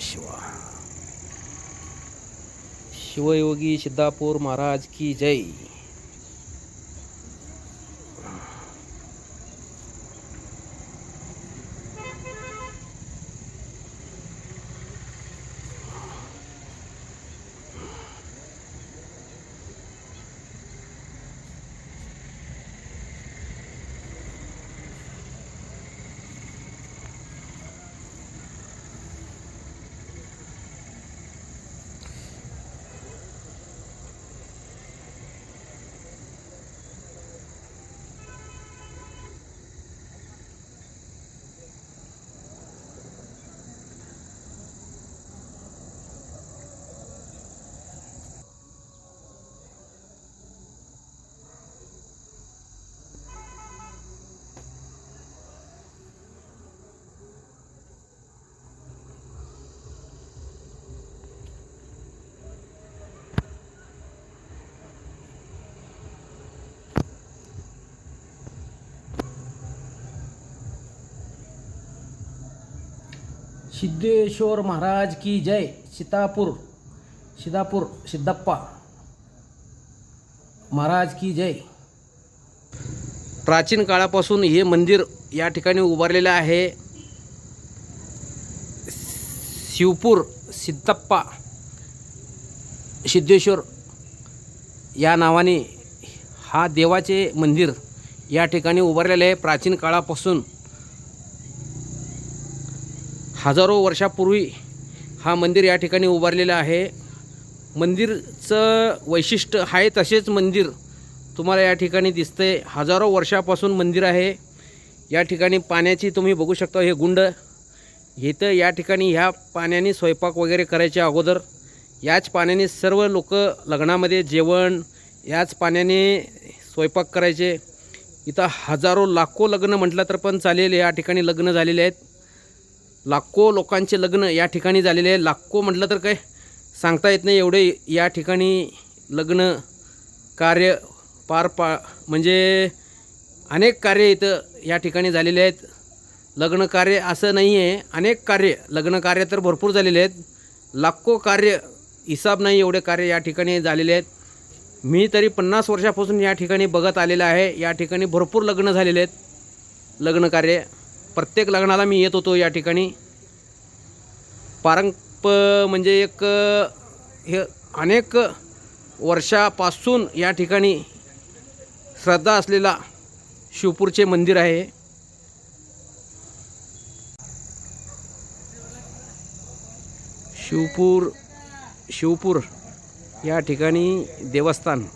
शिवा शिवयोगी सिद्धापूर महाराज की जय। सिद्धेश्वर महाराज की जय सीतापूर सिदापूर सिद्धप्पा। महाराज की जय। प्राचीन काळापासून हे मंदिर या ठिकाणी उभारलेलं आहे. शिवपूर सिद्धप्पा सिद्धेश्वर या नावाने हा देवाचे मंदिर या ठिकाणी उभारलेले आहे. प्राचीन काळापासून हजारो वर्षापूर्वी हा मंदिर या ठिकाणी उभारलेलं आहे. मंदिरचं वैशिष्ट्य आहे तसेच मंदिर तुम्हाला या ठिकाणी दिसतंय. हजारो वर्षापासून मंदिर आहे. या ठिकाणी पाण्याची तुम्ही बघू शकता हे गुंड. इथं या ठिकाणी ह्या पाण्याने स्वयंपाक वगैरे करायच्या अगोदर याच पाण्याने सर्व लोक लग्नामध्ये जेवण याच पाण्याने स्वयंपाक करायचे. इथं हजारो लाखो लग्न म्हटलं तर पण चालेल. या ठिकाणी लग्न झालेले आहेत. लाखो लोकांचे लग्न या ठिकाणी झालेले आहे. लाखो म्हटलं तर काय? सांगता येत नाही एवढे या ठिकाणी लग्न कार्य पार पा म्हणजे अनेक कार्य इथं या ठिकाणी झालेले आहेत. लग्न कार्य असं नाही आहे अनेक कार्य लग्न कार्य तर भरपूर झालेले आहेत. लाखो कार्य हिसाब नाही एवढे कार्य या ठिकाणी झालेले आहेत. मी तरी पन्नास वर्षापासून या ठिकाणी बघत आलेलं आहे. या ठिकाणी भरपूर लग्न झालेले आहेत. लग्न कार्य प्रत्येक लग्नाला मी येत होतो या ठिकाणी. पारंप म्हणजे एक हे अनेक वर्षापासून या ठिकाणी श्रद्धा असलेला शिवपूरचे मंदिर आहे. शिवपूर शिवपूर या ठिकाणी देवस्थान.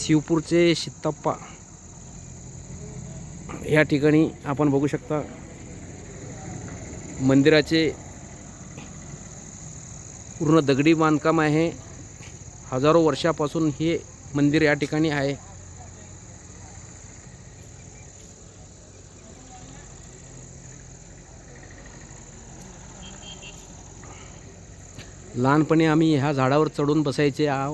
शिवपूरचे शित्तप्पा या ठिकाणी आपण बघू शकता मंदिराचे पूर्ण दगडी बांधकाम आहे. हजारो वर्षापासून हे मंदिर या ठिकाणी आहे. लहानपणी आम्ही ह्या झाडावर चढून बसायचे आ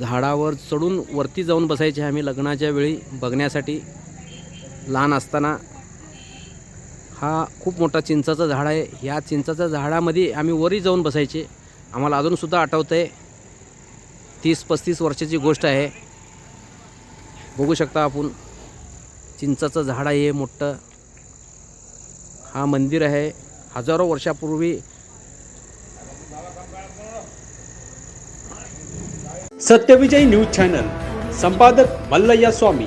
झाडावर चढून वरती जाऊन बसायचे आम्ही लग्नाच्या वेळी बघण्यासाठी. लहान असताना हा खूप मोठा चिंचाचं झाड आहे. ह्या चिंचाच्या झाडामध्ये आम्ही वरी जाऊन बसायचे. आम्हाला अजूनसुद्धा आठवतं आहे तीस पस्तीस वर्षाची गोष्ट आहे. बघू शकता आपण चिंचाचं झाड आहे हे मोठं. हा मंदिर आहे. हजारो वर्षापूर्वी सत्यविजय न्यूज चॅनल संपादक मल्लय्या स्वामी.